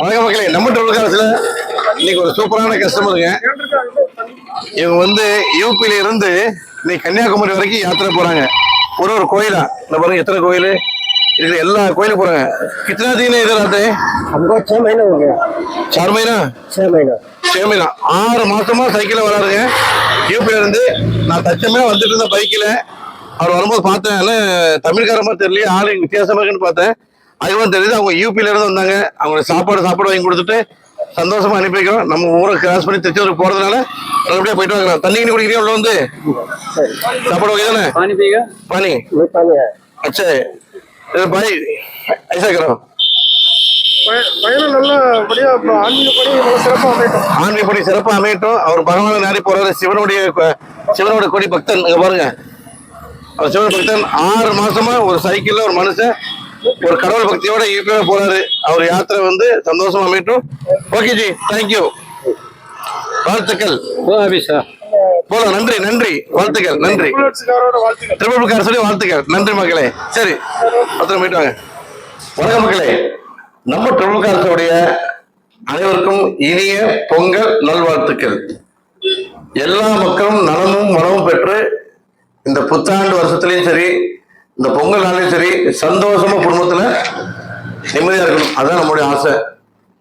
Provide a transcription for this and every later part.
வணக்க மக்களே நம்ம டோல்காரத்தில் இன்னைக்கு ஒரு சூப்பரான கஸ்டமருங்க இவங்க வந்து யூபியில இருந்து இன்னைக்கு கன்னியாகுமரி வரைக்கும் யாத்திரை போறாங்க. ஒரு ஒரு கோயிலா? இந்த பாருங்க எத்தனை கோயில்? இருக்கிற எல்லா கோயிலும் போறாங்க. கித்தனா தீன இது ராத்தே छह महीना हो गया சார் மயினா छह ஆறு மாசமா சைக்கிள்ல வராருங்க. யூபியில இருந்து நான் தச்சமே வந்துட்டு இருந்தேன் பைக்கில் அவர் வரும்போது பார்த்தேன் ஆனால் தமிழ்கார தெரியல ஆள் வித்தியாசமாக இருக்குன்னு பார்த்தேன். அதுவும் தெரியுது? அவங்க யூபியில இருந்து வந்தாங்க. அவங்களுக்கு சாப்பாடு சாப்பாடு வாங்கி கொடுத்துட்டு சந்தோஷமா அனுப்பி வைக்கிறோம். நம்ம ஊரை கிராஸ் பண்ணி திருச்செந்தூர் போறதுனால நல்லபடியா போயிட்டு வாங்கலாம். தண்ணி குடிக்கிறீங்க உள்ள வந்து? சாப்பாடு ஓகே தானே? பானி அச்சா. பாய் ஐசாக்கிறோம் ஆன்மீகப்படி சிறப்பாக அமையட்டும். அவர் பகவான நேரி போறாரு. சிவனுடைய சிவனுடைய கொடி பக்தன். இங்க பாருங்க. அவர் சிவன் பக்தன். ஆறு மாசமா ஒரு சைக்கிள்ல ஒரு மனுஷன் ஒரு கடவுள் பக்தியோட ஏற்கனவே போறாரு. அவர் யாத்திரை வந்து சந்தோஷமா அமையட்டும். ஓகே ஜி தேங்க்யூ வாழ்த்துக்கள். போலாம். நன்றி நன்றி. வாழ்த்துக்கள் நன்றி. ட்ரிபிள் கார் சொல்லி வாழ்த்துக்கள். நன்றி மக்களே. சரி பத்திரம் போயிட்டு வாங்க. வணக்கம் மக்களே. நம்ம ட்ரிபிள் கார்ஸோடைய அனைவருக்கும் இனிய பொங்கல் நல்வாழ்த்துக்கள். எல்லா மக்களும் நலமும் மனமும் பெற்று இந்த புத்தாண்டு வருஷத்துலயும் சரி இந்த பொங்கல் நாளையும் சரி சந்தோஷமா குடும்பத்துல நிம்மதியா இருக்கணும். அதுதான் நம்முடைய ஆசை.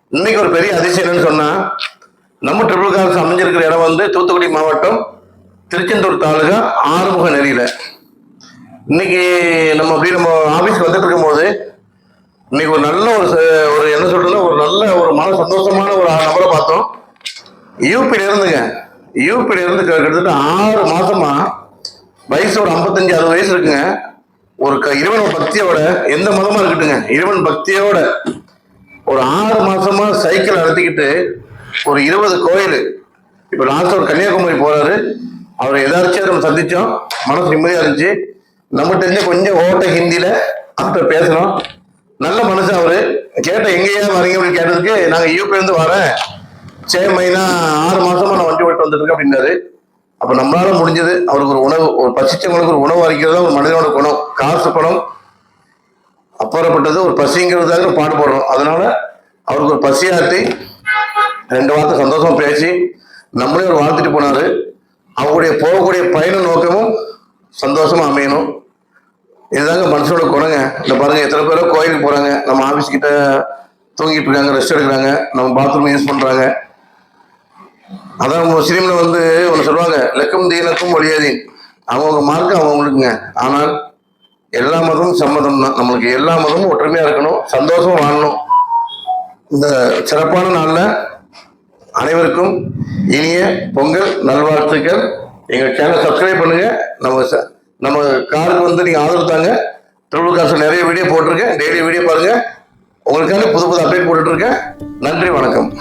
இன்னைக்கு ஒரு பெரிய அதிசயம் என்னன்னு சொன்னா நம்ம ட்ரிபிள் கார்ஸ் அமைஞ்சிருக்கிற இடம் வந்து தூத்துக்குடி மாவட்டம் திருச்செந்தூர் தாலுகா ஆறுமுக நெறியில. இன்னைக்கு நம்ம அப்படி நம்ம ஆபீஸ் வந்துட்டு இருக்கும்போது இன்னைக்கு ஒரு நல்ல ஒரு ச- ஒரு என்ன சொல்றதுன்னா ஒரு நல்ல ஒரு மன சந்தோஷமான ஒரு நபரை பார்த்தோம். யூபியில இருந்துங்க. யூபியில இருந்து கிட்டத்தட்ட ஆறு மாசமா வயசு ஒரு ஐம்பத்தஞ்சு அறுபது வயசு இருக்குங்க. ஒரு க- இறைவன் பக்தியோட எந்த மதமா இருக்கட்டுங்க இறைவன் பக்தியோட ஒரு ஆறு மாசமா சைக்கிள் நடத்திக்கிட்டு ஒரு இருபது கோயில் இப்ப லாஸ்ட் ஒரு கன்னியாகுமரி போறாரு. அவர் எதாச்சும் நம்ம சந்திச்சோம். மனசு நிம்மதியா இருந்துச்சு. நம்ம தெரிஞ்ச கொஞ்சம் ஓட்ட ஹிந்தியில அப்ப பேசணும் நல்ல மனுஷன் அவரு. கேட்ட எங்கேயா வரீங்க? அப்படின்னு கேட்டதுக்கு நாங்க யூபி இருந்து வரேன். சே மைனா ஆறு மாசமா நான் வண்டி ஓட்டு வந்துட்டு இருக்கேன் அப்படின்னாரு. அப்ப நம்மளால முடிஞ்சது அவருக்கு ஒரு உணவு ஒரு பசிச்சவங்களுக்கு ஒரு உணவு அளிக்கிறது ஒரு மனிதனோட குணம் காசு பணம் அப்புறப்பட்டது ஒரு பசிங்கிறதுக்காக பாடுபடுறோம் அதனால அவருக்கு ஒரு பசியாற்றி ரெண்டு வார்த்தை சந்தோஷமா பேசி நம்மளே ஒரு வாழ்த்துட்டு போனாரு. அவங்களுடைய போகக்கூடிய பயண நோக்கமும் சந்தோஷமா அமையணும். இதுதாங்க மனுஷனோட குணங்க. இந்த பாருங்க எத்தனை பேரோ கோயிலுக்கு போறாங்க. நம்ம ஆபீஸ் கிட்ட தூங்கிட்டு இருக்காங்க ரெஸ்ட் எடுக்கிறாங்க. நம்ம பாத்ரூம் யூஸ் பண்றாங்க. அதான் முஸ்லீம்ல வந்து ஒன்று சொல்லுவாங்க லக்கம் தீனக்கும் ஒழியாதீன் அவங்கவுங்க மார்க்கு அவங்கவுங்களுக்குங்க ஆனால் எல்லா மதமும் சம்மதம் தான். நம்மளுக்கு எல்லா மதமும் ஒற்றுமையா இருக்கணும் சந்தோஷமா வாழணும். இந்த சிறப்பான நாளில் அனைவருக்கும் இனிய பொங்கல் நல்வாழ்த்துக்கள். எங்கள் சேனல் சப்ஸ்கிரைப் பண்ணுங்க. நம்ம ச- நம்ம காருக்கு வந்து நீங்கள் ஆதரவு தாங்க. ட்ரிபிள் காசு நிறைய வீடியோ போட்டிருக்கேன். டெய்லி வீடியோ பாருங்க. உங்களுக்காக புது புது அப்டேட் போட்டுட்ருக்கேன் நன்றி வணக்கம்.